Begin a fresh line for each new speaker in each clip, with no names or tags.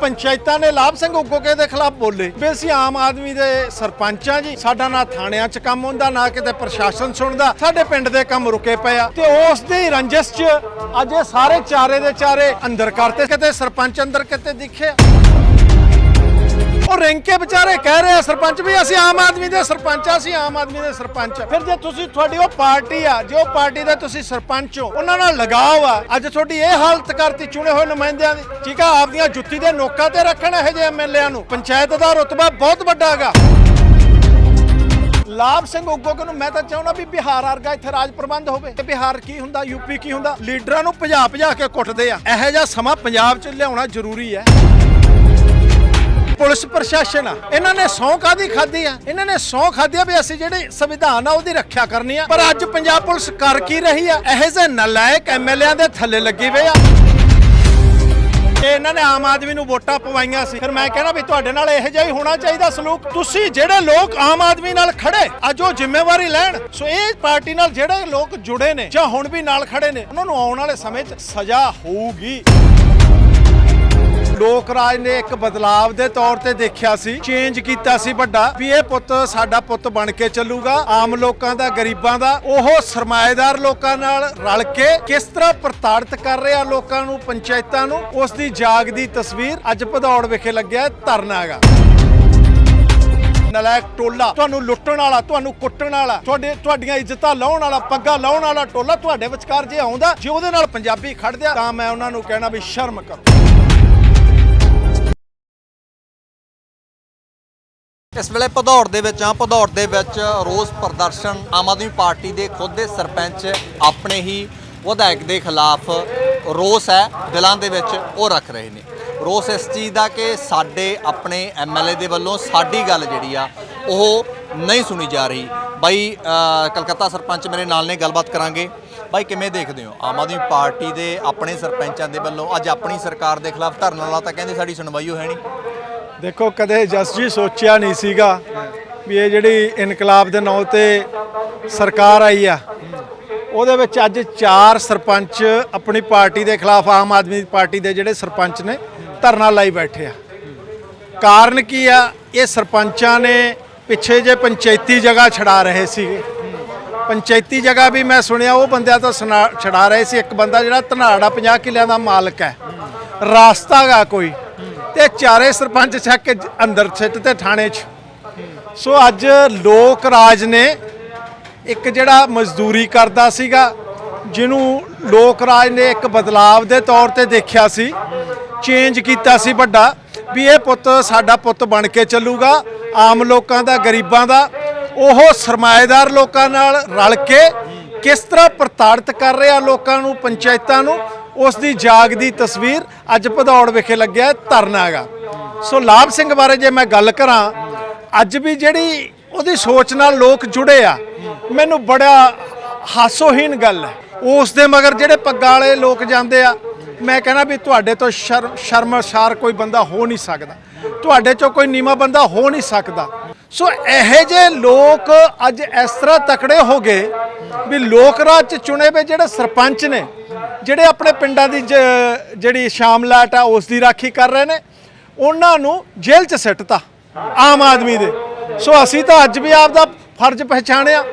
ਪੰਚਾਇਤਾਂ ਨੇ ਲਾਭ ਸਿੰਘ ਉਗੋਕੇ ਦੇ ਖਿਲਾਫ ਬੋਲੇ। ਵੀ ਅਸੀਂ ਆਮ ਆਦਮੀ ਦੇ ਸਰਪੰਚਾਂ ਜੀ, ਸਾਡਾ ਨਾ ਥਾਣਿਆਂ 'ਚ ਕੰਮ ਹੁੰਦਾ, ਨਾ ਕਿਤੇ ਪ੍ਰਸ਼ਾਸਨ ਸੁਣਦਾ, ਸਾਡੇ ਪਿੰਡ ਦੇ ਕੰਮ ਰੁਕੇ ਪਏ ਆ। ਤੇ ਉਸ ਦੀ ਰੰਜਿਸ਼ 'ਚ ਅੱਜ ਸਾਰੇ ਚਾਰੇ ਦੇ ਚਾਰੇ ਅੰਦਰ ਕਰਤੇ, ਕਿਤੇ ਸਰਪੰਚ ਅੰਦਰ, ਕਿਤੇ ਦਿਖਿਆ ਉਹ ਰਿੰਕੇ ਵਿਚਾਰੇ ਕਹਿ ਰਹੇ ਆ, ਸਰਪੰਚ ਵੀ ਅਸੀਂ ਆਮ ਆਦਮੀ ਦੇ ਸਰਪੰਚ ਆ, ਅਸੀਂ ਆਮ ਆਦਮੀ ਦੇ ਸਰਪੰਚ ਆ। ਫਿਰ ਜੇ ਤੁਸੀਂ ਤੁਹਾਡੀ ਉਹ ਪਾਰਟੀ ਆ, ਜੋ ਪਾਰਟੀ ਦੇ ਤੁਸੀਂ ਸਰਪੰਚ ਹੋ, ਉਹਨਾਂ ਨਾਲ ਲਗਾਓ ਆ। ਅੱਜ ਤੁਹਾਡੀ ਇਹ ਹਾਲਤ ਕਰਤੀ ਚੁਣੇ ਹੋਏ ਨੁਮਾਇੰਦਿਆਂ ਦੀ। ਠੀਕ ਆ, ਆਪਦੀਆਂ ਜੁੱਤੀ ਦੇ ਨੋਕਾਂ ਤੇ ਰੱਖਣ ਇਹੋ ਜਿਹੇ ਐਮਐਲਏਆਂ ਨੂੰ। ਪੰਚਾਇਤ ਦਾ ਰੁਤਬਾ ਬਹੁਤ ਵੱਡਾ ਹੈਗਾ। ਲਾਭ ਸਿੰਘ ਉਗੋਕ ਨੂੰ ਮੈਂ ਤਾਂ ਚਾਹੁੰਦਾ ਵੀ ਬਿਹਾਰ ਵਰਗਾ ਇੱਥੇ ਰਾਜ ਪ੍ਰਬੰਧ ਹੋਵੇ। ਤੇ ਬਿਹਾਰ ਕੀ ਹੁੰਦਾ ਯੂਪੀ ਕੀ ਹੁੰਦਾ? ਲੀਡਰਾਂ ਨੂੰ ਭਜਾ ਭਜਾ ਕੇ ਕੁੱਟਦੇ ਆ। ਇਹੋ ਜਿਹਾ ਸਮਾਂ ਪੰਜਾਬ 'ਚ ਲਿਆਉਣਾ ਜ਼ਰੂਰੀ ਹੈ। ਪੁਲਿਸ ਪ੍ਰਸ਼ਾਸਨ ਆ। ਇਹਨਾਂ ਨੇ ਸੌਂ ਕਾਦੀ ਖਾਦੀ ਆ? ਇਹਨਾਂ ਨੇ ਸੌਂ ਖਾਦੀ ਆ ਵੀ ਅਸੀਂ ਜਿਹੜੇ ਸੰਵਿਧਾਨ ਆ ਉਹਦੀ ਰੱਖਿਆ ਕਰਨੀ ਆ। ਪਰ ਅੱਜ ਪੰਜਾਬ ਪੁਲਿਸ ਕਰ ਕੀ ਰਹੀ ਆ? ਇਹੋ ਜਿਹੇ ਨਲਾਇਕ ਐਮਐਲਏਆਂ ਦੇ ਥੱਲੇ ਲੱਗੀ ਹੋਏ ਆ। ਇਹ ਇਹਨਾਂ ਨੇ ਆਮ ਆਦਮੀ ਨੂੰ ਵੋਟਾਂ ਪਵਾਈਆਂ ਸੀ। ਫਿਰ ਮੈਂ ਕਹਿੰਦਾ ਵੀ ਤੁਹਾਡੇ ਨਾਲ ਇਹੋ ਜਿਹਾ ਹੀ ਹੋਣਾ ਚਾਹੀਦਾ ਸਲੂਕ। ਤੁਸੀਂ ਜਿਹੜੇ ਲੋਕ ਆਮ ਆਦਮੀ ਨਾਲ ਖੜੇ, ਅੱਜ ਉਹ ਜ਼ਿੰਮੇਵਾਰੀ ਲੈਣ। ਸੋ ਇਹ ਪਾਰਟੀ ਨਾਲ ਜਿਹੜੇ ਲੋਕ ਜੁੜੇ ਨੇ ਜਾਂ ਹੁਣ ਵੀ ਨਾਲ ਖੜੇ ਨੇ, ਉਹਨਾਂ ਨੂੰ ਆਉਣ ਵਾਲੇ ਸਮੇਂ 'ਚ ਸਜ਼ਾ ਹੋਊਗੀ। ਲੋਕ ਰਾਜ ਨੇ ਇੱਕ ਬਦਲਾਵ ਦੇ ਤੌਰ ਤੇ ਦੇਖਿਆ ਸੀ ਚੇਂਜ ਕੀਤਾ ਸੀ ਵੱਡਾ, ਵੀ ਇਹ ਪੁੱਤ ਸਾਡਾ ਪੁੱਤ ਬਣ ਕੇ ਚੱਲੂਗਾ, ਆਮ ਲੋਕਾਂ ਦਾ, ਗਰੀਬਾਂ ਦਾ, ਉਹ ਸਰਮਾਏਦਾਰ ਲੋਕਾਂ ਨਾਲ ਰਲ ਕੇ ਕਿਸ ਤਰ੍ਹਾਂ ਪ੍ਰਤਾੜਿਤ ਕਰ ਰਿਹਾ ਲੋਕਾਂ ਨੂੰ, ਪੰਚਾਇਤਾਂ ਨੂੰ ਉਸ ਦੀ ਜਾਗਦੀ ਤਸਵੀਰ ਅੱਜ ਭਦੌੜ ਵਿਖੇ ਲੱਗਿਆ ਧਰਨਾ ਹੈਗਾ। ਨਲਾਇਕ ਟੋਲਾ, ਤੁਹਾਨੂੰ ਲੁੱਟਣ ਵਾਲਾ, ਤੁਹਾਨੂੰ ਕੁੱਟਣ ਵਾਲਾ, ਤੁਹਾਡੇ, ਤੁਹਾਡੀਆਂ ਇੱਜ਼ਤਾਂ ਲਾਉਣ ਵਾਲਾ, ਪੱਗਾ ਲਾਉਣ ਵਾਲਾ ਟੋਲਾ ਤੁਹਾਡੇ ਵਿਚਕਾਰ ਜੇ ਆਉਂਦਾ, ਜੇ ਉਹਦੇ ਨਾਲ ਪੰਜਾਬੀ ਖੜਦਿਆ ਤਾਂ ਮੈਂ ਉਹਨਾਂ ਨੂੰ ਕਹਿਣਾ ਵੀ ਸ਼ਰਮ ਕਰੋ।
ਇਸ ਵੇਲੇ ਭਦੌੜ ਦੇ ਵਿੱਚ ਆ ਭਦੌੜ ਦੇ ਵਿੱਚ ਰੋਸ ਪ੍ਰਦਰਸ਼ਨ ਆਮ ਆਦਮੀ ਪਾਰਟੀ ਦੇ ਖੁਦ ਦੇ ਸਰਪੰਚ ਆਪਣੇ ਹੀ ਵਿਧਾਇਕ ਦੇ ਖਿਲਾਫ ਰੋਸ ਹੈ, ਦਿਲਾਂ ਦੇ ਵਿੱਚ ਉਹ ਰੱਖ ਰਹੇ ਨੇ। ਰੋਸ ਇਸ ਚੀਜ਼ ਦਾ ਕਿ ਸਾਡੇ ਆਪਣੇ ਐਮਐਲਏ ਦੇ ਵੱਲੋਂ ਸਾਡੀ ਗੱਲ ਜਿਹੜੀ ਆ, ਉਹ ਨਹੀਂ ਸੁਣੀ ਜਾ ਰਹੀ। ਬਾਈ ਕਲਕੱਤਾ ਸਰਪੰਚ ਮੇਰੇ ਨਾਲ ਨੇ, ਗੱਲਬਾਤ ਕਰਾਂਗੇ। ਬਾਈ, ਕਿਵੇਂ ਦੇਖਦੇ ਹੋ? ਆਮ ਆਦਮੀ ਪਾਰਟੀ ਦੇ ਆਪਣੇ ਸਰਪੰਚਾਂ ਦੇ ਵੱਲੋਂ ਅੱਜ ਆਪਣੀ ਸਰਕਾਰ ਦੇ ਖਿਲਾਫ ਧਰਨਾ ਲਾ ਤਾਂ ਕਹਿੰਦੇ ਸਾਡੀ ਸੁਣਵਾਈ ਹੋ ਹੈ ਨਹੀਂ
ਦੇਖੋ, ਕਦੇ ਜਸ ਜੀ ਸੋਚਿਆ ਨਹੀਂ ਸੀਗਾ ਵੀ ਇਹ ਜਿਹੜੀ ਇਨਕਲਾਬ ਦੇ ਨਾਂ ਤੇ ਸਰਕਾਰ ਆਈ ਆ। ਉਹਦੇ ਵਿੱਚ ਅੱਜ ਚਾਰ ਸਰਪੰਚ ਆਪਣੀ ਪਾਰਟੀ ਦੇ ਖਿਲਾਫ, ਆਮ ਆਦਮੀ ਪਾਰਟੀ ਦੇ ਜਿਹੜੇ ਸਰਪੰਚ ਨੇ, ਧਰਨਾ ਲਾਈ ਬੈਠੇ ਆ। ਕਾਰਨ ਕੀ ਆ? ਇਹ ਸਰਪੰਚਾਂ ਨੇ ਪਿੱਛੇ ਜੇ ਪੰਚਾਇਤੀ ਜਗ੍ਹਾ ਛਡਾ ਰਹੇ ਸੀਗੇ। ਪੰਚਾਇਤੀ ਜਗ੍ਹਾ ਵੀ ਮੈਂ ਸੁਣਿਆ, ਉਹ ਬੰਦਿਆਂ ਤੋਂ ਸੁਣਾ- ਛਡਾ ਰਹੇ ਸੀ। ਇੱਕ ਬੰਦਾ ਜਿਹੜਾ ਧਨਾੜਾ 50 ਕਿੱਲਿਆਂ ਦਾ ਮਾਲਕ ਹੈ। ਰਾਸਤਾ ਕੋਈ। ਤੇ ਚਾਰੇ ਸਰਪੰਚ ਛੱਕ ਕੇ ਅੰਦਰ ਸਿੱਟ ਤੇ ਥਾਣੇ 'ਚ। ਸੋ ਅੱਜ ਲੋਕ ਰਾਜ ਨੇ ਇੱਕ ਜਿਹੜਾ ਮਜ਼ਦੂਰੀ ਕਰਦਾ ਸੀਗਾ, ਜਿਹਨੂੰ ਲੋਕ ਰਾਜ ਨੇ ਇੱਕ ਬਦਲਾਵ ਦੇ ਤੌਰ ਤੇ ਦੇਖਿਆ ਸੀ ਚੇਂਜ ਕੀਤਾ ਸੀ ਵੱਡਾ, ਵੀ ਇਹ ਪੁੱਤ ਸਾਡਾ ਪੁੱਤ ਬਣ ਕੇ ਚੱਲੂਗਾ, ਆਮ ਲੋਕਾਂ ਦਾ, ਗਰੀਬਾਂ ਦਾ, ਉਹ ਸਰਮਾਏਦਾਰ ਲੋਕਾਂ ਨਾਲ ਰਲ ਕੇ ਕਿਸ ਤਰ੍ਹਾਂ ਪ੍ਰਤਾੜਿਤ ਕਰ ਰਿਹਾ ਲੋਕਾਂ ਨੂੰ, ਪੰਚਾਇਤਾਂ ਨੂੰ ਉਸ ਦੀ ਜਾਗਦੀ ਤਸਵੀਰ ਅੱਜ ਭਦੌੜ ਵਿਖੇ ਲੱਗਿਆ ਧਰਨਾ ਹੈਗਾ। ਸੋ ਲਾਭ ਸਿੰਘ ਬਾਰੇ ਜੇ ਮੈਂ ਗੱਲ ਕਰਾਂ, ਅੱਜ ਵੀ ਜਿਹੜੀ ਉਹਦੀ ਸੋਚ ਨਾਲ ਲੋਕ ਜੁੜੇ ਆ, ਮੈਨੂੰ ਬੜਾ ਹਾਸੋਹੀਨ ਗੱਲ ਹੈ। ਉਸ ਦੇ ਮਗਰ ਜਿਹੜੇ ਪੱਗਾਂ ਵਾਲੇ ਲੋਕ ਜਾਂਦੇ ਆ, ਮੈਂ ਕਹਿੰਦਾ ਵੀ ਤੁਹਾਡੇ ਤੋਂ ਸ਼ਰਮ ਸ਼ਰਮਸਾਰ ਕੋਈ ਬੰਦਾ ਹੋ ਨਹੀਂ ਸਕਦਾ। ਤੁਹਾਡੇ ਚੋਂ ਕੋਈ ਨੀਮਾ ਬੰਦਾ ਹੋ ਨਹੀਂ ਸਕਦਾ। ਸੋ ਇਹੋ ਜਿਹੇ ਲੋਕ ਅੱਜ ਇਸ ਤਰ੍ਹਾਂ ਤਕੜੇ ਹੋ ਗਏ ਵੀ ਲੋਕ ਰਾਜ ਚ ਚੁਣੇ ਹੋਏ ਜਿਹੜੇ ਸਰਪੰਚ ਨੇ ਜਿਹੜੇ ਆਪਣੇ ਪਿੰਡਾਂ ਦੀ ਜ- ਜਿਹੜੀ ਸ਼ਾਮਲਾਟ ਆ, ਉਸ ਦੀ ਰਾਖੀ ਕਰ ਰਹੇ ਨੇ, ਉਹਨਾਂ ਨੂੰ ਜੇਲ੍ਹ 'ਚ ਸਿੱਟਤਾ ਆਮ ਆਦਮੀ ਦੇ। ਸੋ ਅਸੀਂ ਤਾਂ ਅੱਜ ਵੀ ਆਪ ਦਾ ਫਰਜ਼ ਪਹਿਚਾਣਿਆ,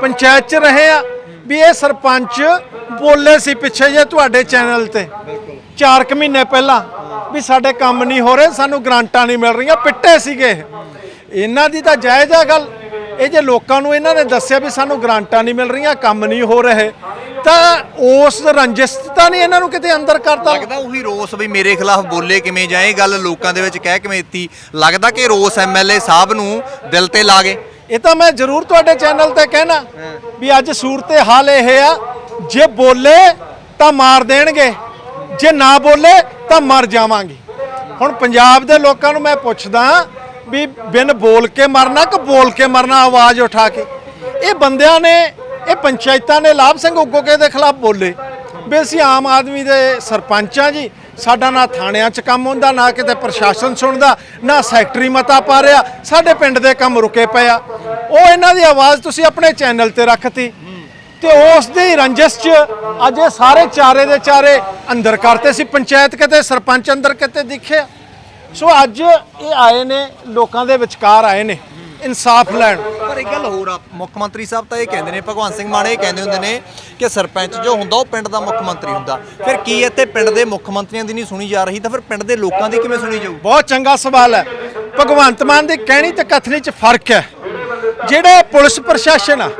ਪੰਚਾਇਤ 'ਚ ਰਹੇ ਆ ਵੀ ਇਹ ਸਰਪੰਚ ਬੋਲੇ ਸੀ ਪਿੱਛੇ ਜੇ ਤੁਹਾਡੇ ਚੈਨਲ ਤੇ। 4 ਕੁ ਮਹੀਨੇ ਪਹਿਲਾਂ ਵੀ ਸਾਡੇ ਕੰਮ ਨਹੀਂ ਹੋ ਰਹੇ, ਸਾਨੂੰ ਗ੍ਰਾਂਟਾਂ ਨਹੀਂ ਮਿਲ ਰਹੀਆਂ, ਪਿੱਟੇ ਸੀਗੇ ਇਹਨਾਂ ਦੀ ਤਾਂ ਜਾਇਜ਼ ਆ ਗੱਲ, ਇਹ ਜੇ ਲੋਕਾਂ ਨੂੰ ਇਹਨਾਂ ਨੇ ਦੱਸਿਆ ਵੀ ਸਾਨੂੰ ਗ੍ਰਾਂਟਾਂ ਨਹੀਂ ਮਿਲ ਰਹੀਆਂ, ਕੰਮ ਨਹੀਂ ਹੋ ਰਹੇ ਤਾਂ ਉਸ ਰੰਜਿਸ਼ ਤਾਂ ਨਹੀਂ ਇਹਨਾਂ ਨੂੰ ਕਿਤੇ ਅੰਦਰ ਕਰਤਾ।
ਲੱਗਦਾ ਉਹੀ ਰੋਸ ਵੀ ਮੇਰੇ ਖਿਲਾਫ ਬੋਲੇ ਕਿਵੇਂ ਜਾਂ ਇਹ ਗੱਲ ਲੋਕਾਂ ਦੇ ਵਿੱਚ ਕਹਿ ਕਿਵੇਂ ਦਿੱਤੀ। ਲੱਗਦਾ ਕਿ ਰੋਸ ਐਮਐਲਏ ਸਾਹਿਬ ਨੂੰ ਦਿਲ ਤੇ ਲਾ ਗਏ।
ਇਹ ਤਾਂ ਮੈਂ ਜ਼ਰੂਰ ਤੁਹਾਡੇ ਚੈਨਲ ਤੇ ਕਹਿਣਾ ਵੀ ਅੱਜ ਸੂਰਤੇ ਹਾਲ ਇਹ ਆ ਜੇ ਬੋਲੇ ਤਾਂ ਮਾਰ ਦੇਣਗੇ ਜੇ ਨਾ ਬੋਲੇ ਤਾਂ ਮਰ ਜਾਵਾਂਗੇ। ਹੁਣ ਪੰਜਾਬ ਦੇ ਲੋਕਾਂ ਨੂੰ ਮੈਂ ਪੁੱਛਦਾ ਵੀ ਬਿਨ ਬੋਲ ਕੇ ਮਰਨਾ ਕਿ ਬੋਲ ਕੇ ਮਰਨਾ ਆਵਾਜ਼ ਉਠਾ ਕੇ। ਇਹ ਬੰਦਿਆਂ ਨੇ ਇਹ ਪੰਚਾਇਤਾਂ ਨੇ ਲਾਭ ਸਿੰਘ ਉਗੋਕੇ ਦੇ ਖਿਲਾਫ ਬੋਲੇ। ਵੀ ਅਸੀਂ ਆਮ ਆਦਮੀ ਦੇ ਸਰਪੰਚਾਂ ਜੀ, ਸਾਡਾ ਨਾ ਥਾਣਿਆਂ 'ਚ ਕੰਮ ਹੁੰਦਾ, ਨਾ ਕਿਤੇ ਪ੍ਰਸ਼ਾਸਨ ਸੁਣਦਾ, ਨਾ ਸੈਕਟਰੀ ਮਤਾ ਪਾ ਰਿਹਾ। ਸਾਡੇ ਪਿੰਡ ਦੇ ਕੰਮ ਰੁਕੇ ਪਏ ਆ। ਉਹ ਇਹਨਾਂ ਦੀ ਆਵਾਜ਼ ਤੁਸੀਂ ਆਪਣੇ ਚੈਨਲ ਤੇ ਰੱਖਤੀ। ਤੇ ਉਸ ਦੀ ਰੰਜਸ਼ 'ਚ ਅੱਜ ਇਹ ਸਾਰੇ ਚਾਰੇ ਦੇ ਚਾਰੇ ਅੰਦਰ ਕਰਤੇ ਸੀ। ਪੰਚਾਇਤ ਕਿਤੇ, ਸਰਪੰਚ ਅੰਦਰ ਕਿਤੇ ਦਿਖਿਆ। ਸੋ ਅੱਜ ਇਹ ਆਏ ਨੇ, ਲੋਕਾਂ ਦੇ ਵਿਚਕਾਰ ਆਏ ਨੇ। ਇਨਸਾਫ ਲੈਣ।
ਪਰ ਇੱਕ ਗੱਲ ਹੋਰ ਆ ਮੁੱਖ ਮੰਤਰੀ ਸਾਹਿਬ ਤਾਂ ਇਹ ਕਹਿੰਦੇ ਨੇ ਭਗਵੰਤ ਸਿੰਘ ਮਾਨ ਇਹ ਕਹਿੰਦੇ ਹੁੰਦੇ ਨੇ ਕਿ ਸਰਪੰਚ ਜੋ ਹੁੰਦਾ ਉਹ ਪਿੰਡ ਦਾ ਮੁੱਖ ਮੰਤਰੀ ਹੁੰਦਾ। ਫਿਰ ਕੀ ਇੱਥੇ ਪਿੰਡ ਦੇ ਮੁੱਖ ਮੰਤਰੀਆਂ ਦੀ ਨਹੀਂ ਸੁਣੀ ਜਾ ਰਹੀ ਤਾਂ ਫਿਰ ਪਿੰਡ ਦੇ ਲੋਕਾਂ ਦੀ ਕਿਵੇਂ ਸੁਣੀ ਜਾਊ?
ਬਹੁਤ ਚੰਗਾ ਸਵਾਲ ਹੈ। ਭਗਵੰਤ ਮਾਨ ਦੀ ਕਹਿਣੀ ਤੇ ਕਥਨੀ ਚ ਫ਼ਰਕ ਹੈ। ਜਿਹੜੇ ਪੁਲਿਸ ਪ੍ਰਸ਼ਾਸਨ ਆ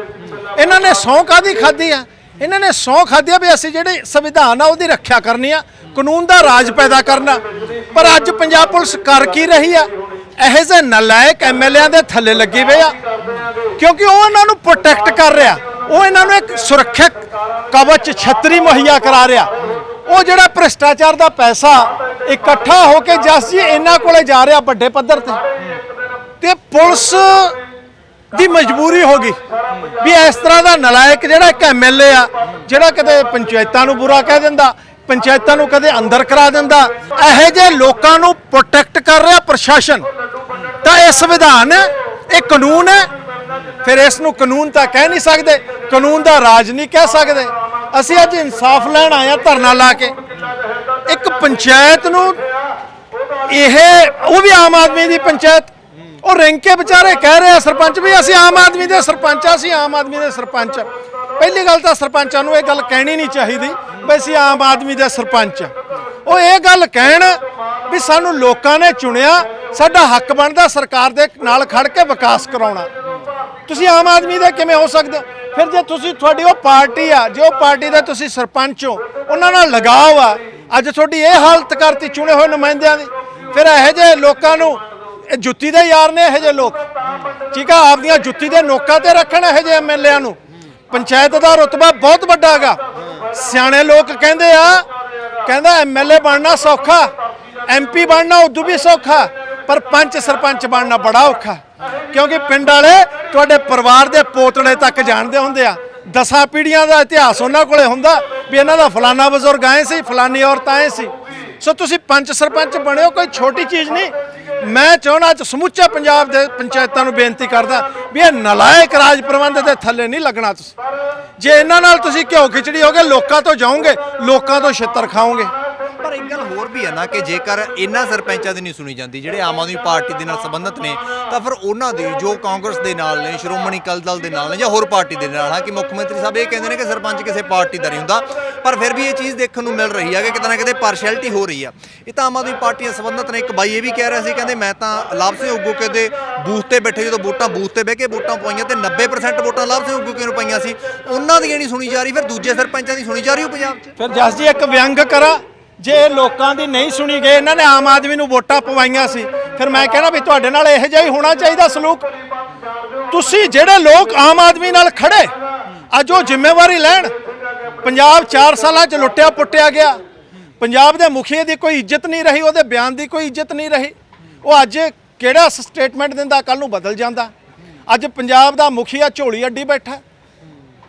ਇਹਨਾਂ ਨੇ ਸਹੁੰ ਕਾਦੀ ਖਾਦੀ ਆ? ਇਹਨਾਂ ਨੇ ਸਹੁੰ ਖਾਦੀ ਆ ਵੀ ਅਸੀਂ ਜਿਹੜੇ ਸੰਵਿਧਾਨ ਆ ਉਹਦੀ ਰੱਖਿਆ ਕਰਨੀ ਆ ਕਾਨੂੰਨ ਦਾ ਰਾਜ ਪੈਦਾ ਕਰਨਾ। ਪਰ ਅੱਜ ਪੰਜਾਬ ਪੁਲਿਸ ਕਰ ਕੀ ਰਹੀ ਆ? ਇਹੋ ਜਿਹੇ ਨਲਾਇਕ ਐਮਐਲਏਆਂ ਦੇ ਥੱਲੇ ਲੱਗੀ ਹੋਏ ਆ। ਕਿਉਂਕਿ ਉਹ ਇਹਨਾਂ ਨੂੰ ਪ੍ਰੋਟੈਕਟ ਕਰ ਰਿਹਾ। ਉਹ ਇਹਨਾਂ ਨੂੰ ਇੱਕ ਸੁਰੱਖਿਅਕ ਕਵਚ ਛਤਰੀ ਮੁਹੱਈਆ ਕਰਾ ਰਿਹਾ। ਉਹ ਜਿਹੜਾ ਭ੍ਰਿਸ਼ਟਾਚਾਰ ਦਾ ਪੈਸਾ ਇਕੱਠਾ ਹੋ ਕੇ ਜਸ ਜੀ ਇਹਨਾਂ ਕੋਲੇ ਜਾ ਰਿਹਾ ਵੱਡੇ ਪੱਧਰ ਤੇ। ਤੇ ਪੁਲਿਸ ਦੀ ਮਜਬੂਰੀ ਹੋ ਗਈ ਵੀ ਇਸ ਤਰ੍ਹਾਂ ਦਾ ਨਲਾਇਕ ਜਿਹੜਾ ਇੱਕ ਐਮਐਲਏ ਆ, ਜਿਹੜਾ ਕਦੇ ਪੰਚਾਇਤਾਂ ਨੂੰ ਬੁਰਾ ਕਹਿ ਦਿੰਦਾ, ਪੰਚਾਇਤਾਂ ਨੂੰ ਕਦੇ ਅੰਦਰ ਕਰਾ ਦਿੰਦਾ, ਇਹੋ ਜਿਹੇ ਲੋਕਾਂ ਨੂੰ ਪ੍ਰੋਟੈਕਟ ਕਰ ਰਿਹਾ ਪ੍ਰਸ਼ਾਸਨ। ਤਾਂ ਇਹ ਸੰਵਿਧਾਨ ਹੈ ਇਹ ਕਾਨੂੰਨ ਹੈ। ਫਿਰ ਇਸ ਨੂੰ ਕਾਨੂੰਨ ਤਾਂ ਕਹਿ ਨਹੀਂ ਸਕਦੇ। ਕਾਨੂੰਨ ਦਾ ਰਾਜ ਨਹੀਂ ਕਹਿ ਸਕਦੇ। ਅਸੀਂ ਅੱਜ ਇਨਸਾਫ ਲੈਣ ਆਏ ਆ ਧਰਨਾ ਲਾ ਕੇ। ਇੱਕ ਪੰਚਾਇਤ ਨੂੰ ਇਹ, ਉਹ ਵੀ ਆਮ ਆਦਮੀ ਦੀ ਪੰਚਾਇਤ। ਉਹ ਰਿੰਕੇ ਵਿਚਾਰੇ ਕਹਿ ਰਹੇ ਆ ਸਰਪੰਚ ਵੀ ਅਸੀਂ ਆਮ ਆਦਮੀ ਦੇ ਸਰਪੰਚ ਆ, ਅਸੀਂ ਆਮ ਆਦਮੀ ਦੇ ਸਰਪੰਚ ਪਹਿਲੀ ਗੱਲ ਤਾਂ ਸਰਪੰਚਾਂ ਨੂੰ ਇਹ ਗੱਲ ਕਹਿਣੀ ਨਹੀਂ ਚਾਹੀਦੀ ਵੀ ਅਸੀਂ ਆਮ ਆਦਮੀ ਦੇ ਸਰਪੰਚ ਆ। ਉਹ ਇਹ ਗੱਲ ਕਹਿਣ ਵੀ ਸਾਨੂੰ ਲੋਕਾਂ ਨੇ ਚੁਣਿਆ, ਸਾਡਾ ਹੱਕ ਬਣਦਾ ਸਰਕਾਰ ਦੇ ਨਾਲ ਖੜ ਕੇ ਵਿਕਾਸ ਕਰਾਉਣਾ। ਤੁਸੀਂ ਆਮ ਆਦਮੀ ਦੇ ਕਿਵੇਂ ਹੋ ਸਕਦੇ? ਹੋ ਫਿਰ ਜੇ ਤੁਸੀਂ, ਤੁਹਾਡੀ ਉਹ ਪਾਰਟੀ ਆ, ਜੋ ਪਾਰਟੀ ਦਾ ਤੁਸੀਂ ਸਰਪੰਚ ਹੋ, ਉਹਨਾਂ ਨਾਲ ਲਗਾਓ ਆ। ਅੱਜ ਤੁਹਾਡੀ ਇਹ ਹਾਲਤ ਕਰਤੀ ਚੁਣੇ ਹੋਏ ਨੁਮਾਇੰਦਿਆਂ ਦੀ। ਫਿਰ ਇਹੋ ਜਿਹੇ ਲੋਕਾਂ ਨੂੰ, ਇਹ ਜੁੱਤੀ ਦੇ ਯਾਰ ਨੇ ਇਹੋ ਜਿਹੇ ਲੋਕ। ਠੀਕ ਆ, ਆਪਦੀਆਂ ਜੁੱਤੀ ਦੇ ਨੋਕਾਂ ਤੇ ਰੱਖਣ ਇਹੋ ਜਿਹੇ ਐਮਐਲਏਆਂ ਨੂੰ। ਪੰਚਾਇਤ ਦਾ ਰੁਤਬਾ ਬਹੁਤ ਵੱਡਾ ਹੈਗਾ। ਸਿਆਣੇ ਲੋਕ ਕਹਿੰਦੇ ਆ ਕਹਿੰਦਾ ਐਮਐਲਏ ਬਣਨਾ ਸੌਖਾ ਐਮਪੀ ਬਣਨਾ ਉਦੋਂ ਵੀ ਸੌਖਾ, ਪਰ ਪੰਚ ਸਰਪੰਚ ਬਣਨਾ ਬੜਾ ਔਖਾ। ਕਿਉਂਕਿ ਪਿੰਡ ਵਾਲੇ ਤੁਹਾਡੇ ਪਰਿਵਾਰ ਦੇ ਪੋਤੜੇ ਤੱਕ ਜਾਣਦੇ ਹੁੰਦੇ ਆ। ਦਸਾਂ ਪੀੜੀਆਂ ਦਾ ਇਤਿਹਾਸ ਉਹਨਾਂ ਕੋਲੇ ਹੁੰਦਾ ਵੀ ਇਹਨਾਂ ਦਾ ਫਲਾਨਾ ਬਜ਼ੁਰਗ ਆਏ ਸੀ, ਫਲਾਨੀ ਔਰਤ ਆਏ ਸੀ। ਸੋ ਤੁਸੀਂ ਪੰਚ ਸਰਪੰਚ ਬਣਿਓ, ਕੋਈ ਛੋਟੀ ਚੀਜ਼ ਨਹੀਂ। ਮੈਂ ਚਾਹਣਾ ਅੱਜ ਸਮੁੱਚੇ ਪੰਜਾਬ ਦੇ ਪੰਚਾਇਤਾਂ ਨੂੰ ਬੇਨਤੀ ਕਰਦਾ ਵੀ ਇਹ ਨਲਾਇਕ ਰਾਜ ਪ੍ਰਬੰਧ ਦੇ ਥੱਲੇ ਨਹੀਂ ਲੱਗਣਾ ਤੁਸੀਂ। ਜੇ ਇਹਨਾਂ ਨਾਲ ਤੁਸੀਂ ਘਿਓ ਖਿਚੜੀ ਹੋਗੇ ਲੋਕਾਂ ਤੋਂ ਜਾਓਗੇ, ਲੋਕਾਂ ਤੋਂ ਛਿੱਤਰ ਖਾਓਗੇ।
ਵੀ ਹੈ ਨਾ ਕਿ ਜੇਕਰ ਇਹਨਾਂ ਸਰਪੰਚਾਂ ਦੀ ਨਹੀਂ ਸੁਣੀ ਜਾਂਦੀ, ਜਿਹੜੇ ਆਮ ਆਦਮੀ ਪਾਰਟੀ ਦੇ ਨਾਲ ਸੰਬੰਧਿਤ ਨੇ, ਤਾਂ ਫਿਰ ਉਹਨਾਂ ਦੀ ਜੋ ਕਾਂਗਰਸ ਦੇ ਨਾਲ ਨੇ, ਸ਼੍ਰੋਮਣੀ ਅਕਾਲੀ ਦਲ ਦੇ ਨਾਲ ਨੇ ਜਾਂ ਹੋਰ ਪਾਰਟੀ ਦੇ ਨਾਲ ਹਾਂ ਕਿ ਮੁੱਖ ਮੰਤਰੀ ਸਾਹਿਬ ਇਹ ਕਹਿੰਦੇ ਨੇ ਕਿ ਸਰਪੰਚ ਕਿਸੇ ਪਾਰਟੀ ਦਾ ਨਹੀਂ ਹੁੰਦਾ, ਪਰ ਫਿਰ ਵੀ ਇਹ ਚੀਜ਼ ਦੇਖਣ ਨੂੰ ਮਿਲ ਰਹੀ ਹੈ ਕਿ ਕਿਤੇ ਨਾ ਕਿਤੇ ਪਾਰਸ਼ੈਲਿਟੀ ਹੋ ਰਹੀ ਆ। ਇਹ ਤਾਂ ਆਮ ਆਦਮੀ ਪਾਰਟੀ ਨਾਲ ਸੰਬੰਧਿਤ ਨੇ, ਇੱਕ ਬਾਈ ਇਹ ਵੀ ਕਹਿ ਰਿਹਾ ਸੀ, ਕਹਿੰਦੇ ਮੈਂ ਤਾਂ ਲਾਭ ਸਿੰਘ ਉਗੂਕੇ ਦੇ ਬੂਥ ਤੇ ਬੈਠੇ ਜਦੋਂ ਵੋਟਾਂ ਬੂਥ ਤੇ ਬਹਿ ਕੇ ਵੋਟਾਂ ਪਵਾਈਆਂ ਤੇ 90% ਵੋਟਾਂ ਲਾਭ ਸਿੰਘ ਉਗੂਕੇ ਨੂੰ ਪਾਈਆਂ ਸੀ, ਉਹਨਾਂ ਦੀਆਂ ਨਹੀਂ ਸੁਣੀ ਜਾ ਰਹੀ, ਫਿਰ ਦੂਜੇ ਸਰਪੰਚਾਂ ਦੀ ਸੁਣੀ ਜਾ ਰਹੀ ਉਹ ਪੰਜਾਬ 'ਚ?
ਫਿਰ ਜਸ ਜੀ, ਇੱਕ ਵਿਅੰਗ ਕਰਾ। ਜੇ ਲੋਕਾਂ ਦੀ ਨਹੀਂ ਸੁਣੀ ਗਏ, ਇਹਨਾਂ ਨੇ ਆਮ ਆਦਮੀ ਨੂੰ ਵੋਟਾਂ ਪਵਾਈਆਂ ਸੀ, ਫਿਰ ਮੈਂ ਕਹਿੰਦਾ ਵੀ ਤੁਹਾਡੇ ਨਾਲ ਇਹੋ ਜਿਹਾ ਹੀ ਹੋਣਾ ਚਾਹੀਦਾ ਸਲੂਕ। ਤੁਸੀਂ ਜਿਹੜੇ ਲੋਕ ਆਮ ਆਦਮੀ ਨਾਲ ਖੜੇ, ਅੱਜ ਉਹ ਜ਼ਿੰਮੇਵਾਰੀ ਲੈਣ। ਪੰਜਾਬ 4 ਸਾਲਾਂ ਚ ਲੁੱਟਿਆ ਪੁੱਟਿਆ ਗਿਆ। ਪੰਜਾਬ ਦੇ ਮੁਖੀਏ ਦੀ ਕੋਈ ਇੱਜ਼ਤ ਨਹੀਂ ਰਹੀ, ਉਹਦੇ ਬਿਆਨ ਦੀ ਕੋਈ ਇੱਜ਼ਤ ਨਹੀਂ ਰਹੀ। ਉਹ ਅੱਜ ਕਿਹੜਾ ਸਟੇਟਮੈਂਟ ਦਿੰਦਾ ਕੱਲ ਨੂੰ ਬਦਲ ਜਾਂਦਾ। ਅੱਜ ਪੰਜਾਬ ਦਾ ਮੁਖੀਆ ਝੋਲੀ ਅੱਡੀ ਬੈਠਾ।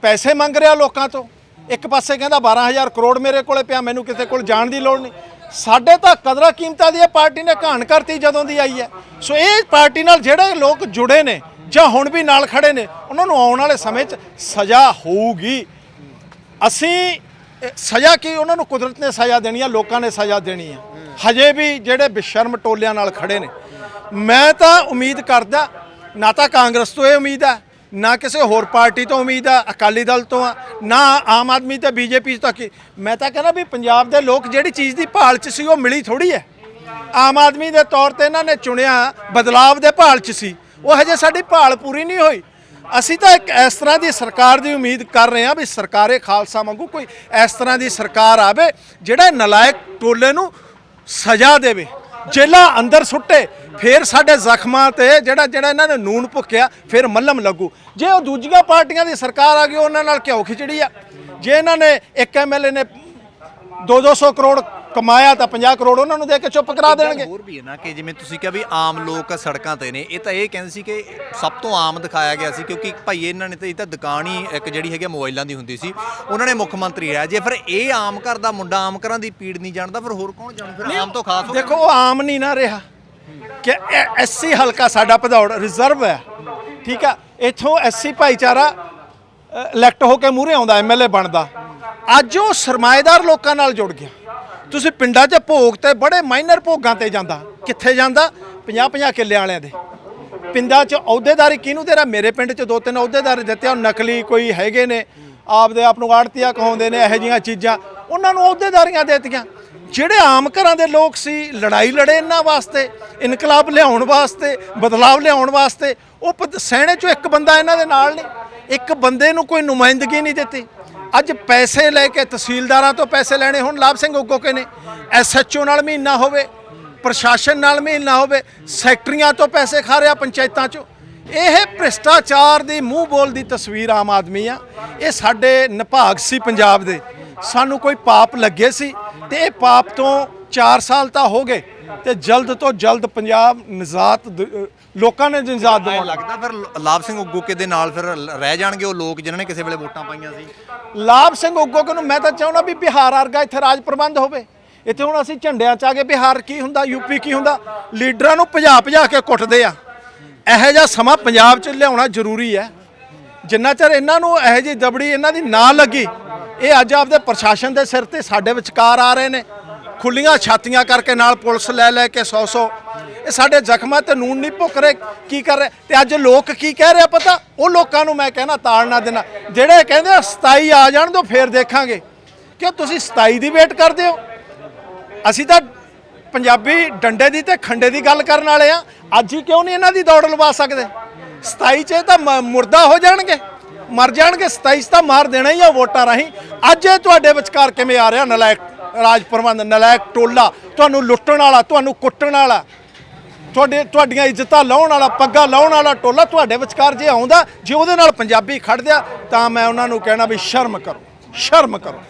ਪੈਸੇ ਮੰਗ ਰਿਹਾ ਲੋਕਾਂ ਤੋਂ। ਇੱਕ ਪਾਸੇ ਕਹਿੰਦਾ 12000 ਕਰੋੜ ਮੇਰੇ ਕੋਲੇ ਪਿਆ, ਮੈਨੂੰ ਕਿਸੇ ਕੋਲ ਜਾਣ ਦੀ ਲੋੜ ਨਹੀਂ। ਸਾਡੇ ਤਾਂ ਕਦਰਾਂ ਕੀਮਤਾਂ ਦੀ ਇਹ ਪਾਰਟੀ ਨੇ ਘਾਣ ਕਰਤੀ ਜਦੋਂ ਦੀ ਆਈ ਹੈ। ਸੋ ਇਹ ਪਾਰਟੀ ਨਾਲ ਜਿਹੜੇ ਲੋਕ ਜੁੜੇ ਨੇ ਜਾਂ ਹੁਣ ਵੀ ਨਾਲ ਖੜੇ ਨੇ, ਉਹਨਾਂ ਨੂੰ ਆਉਣ ਵਾਲੇ ਸਮੇਂ 'ਚ ਸਜ਼ਾ ਹੋਊਗੀ। ਅਸੀਂ ਸਜ਼ਾ ਕੀ ਉਹਨਾਂ ਨੂੰ ਕੁਦਰਤ ਨੇ ਸਜ਼ਾ ਦੇਣੀ ਆ, ਲੋਕਾਂ ਨੇ ਸਜ਼ਾ ਦੇਣੀ ਆ। ਹਜੇ ਵੀ ਜਿਹੜੇ ਬਿਸ਼ਰਮ ਟੋਲਿਆਂ ਨਾਲ ਖੜੇ ਨੇ। ਮੈਂ ਤਾਂ ਉਮੀਦ ਕਰਦਾ, ਨਾ ਤਾਂ ਕਾਂਗਰਸ ਤੋਂ ਇਹ ਉਮੀਦ ਹੈ ਨਾ ਕਿਸੇ ਹੋਰ ਪਾਰਟੀ ਤੋਂ ਉਮੀਦ ਆ, ਅਕਾਲੀ ਦਲ ਤੋਂ ਆ, ਨਾ ਆਮ ਆਦਮੀ ਤੇ ਬੀਜੇਪੀ ਤੋਂ ਹੀ। ਮੈਂ ਤਾਂ ਕਹਿੰਦਾ ਵੀ ਪੰਜਾਬ ਦੇ ਲੋਕ ਜਿਹੜੀ ਚੀਜ਼ ਦੀ ਭਾਲ 'ਚ ਸੀ, ਉਹ ਮਿਲੀ ਥੋੜੀ ਹੈ। ਆਮ ਆਦਮੀ ਦੇ ਤੌਰ ਤੇ ਇਹਨਾਂ ਨੇ ਚੁਣਿਆ ਬਦਲਾਵ ਦੇ ਭਾਲ 'ਚ ਸੀ। ਉਹ ਹਜੇ ਸਾਡੀ ਭਾਲ ਪੂਰੀ ਨਹੀਂ ਹੋਈ। ਅਸੀਂ ਤਾਂ ਇੱਕ ਇਸ ਤਰ੍ਹਾਂ ਦੀ ਸਰਕਾਰ ਦੀ ਉਮੀਦ ਕਰ ਰਹੇ ਹਾਂ ਵੀ ਸਰਕਾਰੇ ਖਾਲਸਾ ਵਾਂਗੂ ਕੋਈ ਇਸ ਤਰ੍ਹਾਂ ਦੀ ਸਰਕਾਰ ਆਵੇ, ਜਿਹੜਾ ਨਲਾਇਕ ਟੋਲੇ ਨੂੰ ਸਜ਼ਾ ਦੇਵੇ ਜੇਲਾ ਅੰਦਰ ਸੁੱਟੇ ਫਿਰ ਸਾਡੇ ਜ਼ਖਮਾਂ ਤੇ ਜਿਹੜਾ ਜਿਹੜਾ ਇਹਨਾਂ ਨੇ ਨੂਨ ਭੁੱਕਿਆ ਫਿਰ ਮੱਲਮ ਲੱਗੂ। ਜੇ ਉਹ ਦੂਜੀਆਂ ਪਾਰਟੀਆਂ ਦੀ ਸਰਕਾਰ ਆ ਗਈ ਉਹਨਾਂ ਨਾਲ ਘਿਓ ਖਿਚੜੀ ਆ। ਜੇ ਇਹਨਾਂ ਨੇ ਇੱਕ ਐਮਐਲਏ ਨੇ 2-200 ਕਰੋੜ ਕਮਾਇਆ ਤਾਂ 50 ਕਰੋੜ ਉਹਨਾਂ ਨੂੰ ਦੇ ਕੇ ਚੁੱਪ ਕਰਾ ਦੇਣਗੇ।
ਹੋਰ ਵੀ ਹੈ ਨਾ ਕਿ ਜਿਵੇਂ ਤੁਸੀਂ ਕਿਹਾ ਵੀ ਆਮ ਲੋਕ ਸੜਕਾਂ ਤੇ ਨੇ ਇਹ ਤਾਂ ਇਹ ਕਹਿੰਦੇ ਸੀ ਕਿ ਸਭ ਤੋਂ ਆਮ ਦਿਖਾਇਆ ਗਿਆ ਸੀ ਕਿਉਂਕਿ ਭਾਈ ਇਹਨਾਂ ਨੇ ਤਾਂ ਇਹ ਤਾਂ ਦੁਕਾਨ ਹੀ ਇੱਕ ਜਿਹੜੀ ਹੈਗੀ ਮੋਬਾਈਲਾਂ ਦੀ ਹੁੰਦੀ ਸੀ। ਉਹਨਾਂ ਨੇ ਮੁੱਖ ਮੰਤਰੀ ਰਿਹਾ। ਜੇ ਫਿਰ ਇਹ ਆਮ ਘਰ ਦਾ ਮੁੰਡਾ ਆਮ ਘਰਾਂ ਦੀ ਪੀੜ ਨਹੀਂ ਜਾਣਦਾ ਫਿਰ ਹੋਰ ਕੌਣ ਜਾਣੂ? ਫਿਰ ਆਮ ਤੋਂ ਖਾਸ
ਦੇਖੋ ਉਹ ਆਮ ਨਹੀਂ ਨਾ ਰਿਹਾ। ਕਿ ਐਸਸੀ ਹਲਕਾ ਸਾਡਾ ਭਦੌੜ ਰਿਜ਼ਰਵ ਹੈ। ਠੀਕ ਆ? ਇੱਥੋਂ ਐਸਸੀ ਭਾਈਚਾਰਾ ਇਲੈਕਟ ਹੋ ਕੇ ਮੂਹਰੇ ਆਉਂਦਾ ਐਮਐਲਏ ਬਣਦਾ। ਅੱਜ ਉਹ ਸਰਮਾਏਦਾਰ ਲੋਕਾਂ ਨਾਲ ਜੁੜ ਗਿਆ। ਤੁਸੀਂ ਪਿੰਡਾਂ 'ਚ ਭੋਗ ਤੇ ਬੜੇ ਮਾਈਨਰ ਭੋਗਾਂ ਤੇ ਜਾਂਦਾ। ਕਿੱਥੇ ਜਾਂਦਾ? 50 50 ਕਿੱਲੇ ਵਾਲਿਆਂ ਦੇ। ਪਿੰਡਾਂ 'ਚ ਅਹੁਦੇਦਾਰੀ ਕਿਹਨੂੰ ਤੇਰਾ ਮੇਰੇ ਪਿੰਡ 'ਚ ਦੋ ਤਿੰਨ ਅਹੁਦੇਦਾਰ ਦਿੱਤੇ ਆ। ਨਕਲੀ ਕੋਈ ਹੈਗੇ ਨੇ। ਆਪਦੇ ਆਪ ਨੂੰ ਆੜਤੀਆ ਕਹਾਉਂਦੇ ਨੇ, ਇਹੋ ਜਿਹੀਆਂ ਚੀਜ਼ਾਂ। ਉਹਨਾਂ ਨੂੰ ਅਹੁਦੇਦਾਰੀਆਂ ਦੇਤੀਆਂ। ਜਿਹੜੇ ਆਮ ਘਰਾਂ ਦੇ ਲੋਕ ਸੀ, ਲੜਾਈ ਲੜੇ ਇਹਨਾਂ ਵਾਸਤੇ, ਇਨਕਲਾਬ ਲਿਆਉਣ ਵਾਸਤੇ, ਬਦਲਾਵ ਲਿਆਉਣ ਵਾਸਤੇ, ਉਹ ਪ- ਸੈਣੇ 'ਚੋਂ ਇੱਕ ਬੰਦਾ ਇਹਨਾਂ ਦੇ ਨਾਲ ਨਹੀਂ, ਇੱਕ ਬੰਦੇ ਨੂੰ ਕੋਈ ਨੁਮਾਇੰਦਗੀ ਨਹੀਂ ਦਿੱਤੀ। ਅੱਜ ਪੈਸੇ ਲੈ ਕੇ ਤਹਿਸੀਲਦਾਰਾਂ ਤੋਂ ਪੈਸੇ ਲੈਣੇ, ਹੁਣ ਲਾਭ ਸਿੰਘ ਉਗੋਕੇ ਨੇ ਐਸਐਚਓ ਨਾਲ ਮਹੀਨਾ ਹੋਵੇ, ਪ੍ਰਸ਼ਾਸਨ ਨਾਲ ਮਹੀਨਾ ਹੋਵੇ, ਸੈਕਟਰੀਆਂ ਤੋਂ ਪੈਸੇ ਖਾ ਰਿਹਾ ਪੰਚਾਇਤਾਂ 'ਚੋਂ। ਇਹ ਭ੍ਰਿਸ਼ਟਾਚਾਰ ਦੀ ਮੂੰਹ ਬੋਲ ਦੀ ਤਸਵੀਰ ਆਮ ਆਦਮੀ ਆ। ਇਹ ਸਾਡੇ ਨਿਭਾਗ ਸੀ ਪੰਜਾਬ ਦੇ। ਸਾਨੂੰ ਕੋਈ ਪਾਪ ਲੱਗੇ ਸੀ ਤੇ ਇਹ ਪਾਪ ਤੋਂ 4 ਸਾਲ ਤਾਂ ਹੋ ਗਏ ਤੇ ਜਲਦ ਤੋਂ ਜਲਦ ਪੰਜਾਬ ਨਿਜ਼ਾਤ ਦ- ਲੋਕਾਂ ਨੇ ਨਿਜ਼ਾਤ ਦਿਵਾਉਣਾ
ਲੱਗਦਾ ਫਿਰ ਲਾਭ ਸਿੰਘ ਉਗੂਕੇ ਦੇ ਨਾਲ ਫਿਰ ਰਹਿ ਜਾਣਗੇ ਉਹ ਲੋਕ ਜਿਨ੍ਹਾਂ ਨੇ ਕਿਸੇ ਵੇਲੇ ਵੋਟਾਂ ਪਾਈਆਂ ਸੀ?
ਲਾਭ ਸਿੰਘ ਉਗੋਕੇ ਨੂੰ ਮੈਂ ਤਾਂ ਚਾਹੁੰਦਾ ਵੀ ਬਿਹਾਰ ਵਰਗਾ ਇੱਥੇ ਰਾਜ ਪ੍ਰਬੰਧ ਹੋਵੇ। ਇੱਥੇ ਹੁਣ ਅਸੀਂ ਝੰਡਿਆਂ ਚ ਆ ਕੇ ਬਿਹਾਰ ਕੀ ਹੁੰਦਾ ਯੂਪੀ ਕੀ ਹੁੰਦਾ? ਲੀਡਰਾਂ ਨੂੰ ਭਜਾ ਭਜਾ ਕੇ ਕੁੱਟਦੇ ਆ। ਇਹੋ ਜਿਹਾ ਸਮਾਂ ਪੰਜਾਬ 'ਚ ਲਿਆਉਣਾ ਜ਼ਰੂਰੀ ਹੈ। ਜਿੰਨਾ ਚਿਰ ਇਹਨਾਂ ਨੂੰ ਇਹੋ ਜਿਹੀ ਦਬੜੀ ਇਹਨਾਂ ਦੀ ਨਾ ਲੱਗੀ ਇਹ ਅੱਜ ਆਪਦੇ ਪ੍ਰਸ਼ਾਸਨ ਦੇ ਸਿਰ ਤੇ ਸਾਡੇ ਵਿਚਕਾਰ ਆ ਰਹੇ ਨੇ। ਖੁੱਲੀਆਂ ਛਾਤੀਆਂ ਕਰਕੇ ਨਾਲ ਪੁਲਿਸ ਲੈ ਲੈ ਕੇ 100 100 ਇਹ ਸਾਡੇ ਜ਼ਖਮਾਂ ਤੇ ਨੂਨ ਨਹੀਂ ਭੁੱਕ ਰਹੇ, ਕੀ ਕਰ ਰਹੇ? ਤੇ ਅੱਜ ਲੋਕ ਕੀ ਕਹਿ ਰਹੇ ਆ ਪਤਾ? ਉਹ ਲੋਕਾਂ ਨੂੰ ਮੈਂ ਕਹਿਣਾ ਤਾੜ ਨਾ ਦੇਣਾ। ਜਿਹੜੇ ਕਹਿੰਦੇ ਆ 27 ਆ ਜਾਣ ਦੋ ਫੇਰ ਦੇਖਾਂਗੇ। ਕਿਉਂ? ਤੁਸੀਂ 27 ਦੀ ਵੇਟ ਕਰਦੇ ਹੋ। ਅਸੀਂ ਤਾਂ ਪੰਜਾਬੀ ਡੰਡੇ ਦੀ ਤੇ ਖੰਡੇ ਦੀ ਗੱਲ ਕਰਨ ਵਾਲੇ ਆ। ਅੱਜ ਹੀ ਕਿਉਂ ਨਹੀਂ ਇਹਨਾਂ ਦੀ ਦੌੜ ਲਵਾ ਸਕਦੇ? 27 ਚ ਤਾਂ ਮ- ਮੁਰਦਾ ਹੋ ਜਾਣਗੇ। ਮਰ ਜਾਣਗੇ 27 ਚ ਤਾਂ ਮਾਰ ਦੇਣਾ ਹੀ ਆ ਵੋਟਾਂ ਰਾਹੀਂ। ਅੱਜ ਇਹ ਤੁਹਾਡੇ ਵਿਚਕਾਰ ਕਿਵੇਂ ਆ ਰਿਹਾ ਨਲਾਇਕ ਰਾਜ ਪ੍ਰਬੰਧ, ਨਲਾਇਕ ਟੋਲਾ? ਤੁਹਾਨੂੰ ਲੁੱਟਣ ਵਾਲਾ, ਤੁਹਾਨੂੰ ਕੁੱਟਣ ਵਾਲਾ? ਤੁਹਾਡੇ, ਤੁਹਾਡੀਆਂ ਇੱਜ਼ਤਾਂ ਲਾਉਣ ਵਾਲਾ, ਪੱਗਾਂ ਲਾਉਣ ਵਾਲਾ ਟੋਲਾ ਤੁਹਾਡੇ ਵਿਚਕਾਰ ਜੇ ਆਉਂਦਾ, ਜੇ ਉਹਦੇ ਨਾਲ ਪੰਜਾਬੀ ਖੜਦਿਆ ਤਾਂ ਮੈਂ ਉਹਨਾਂ ਨੂੰ ਕਹਿਣਾ ਵੀ ਸ਼ਰਮ ਕਰੋ ਸ਼ਰਮ ਕਰੋ।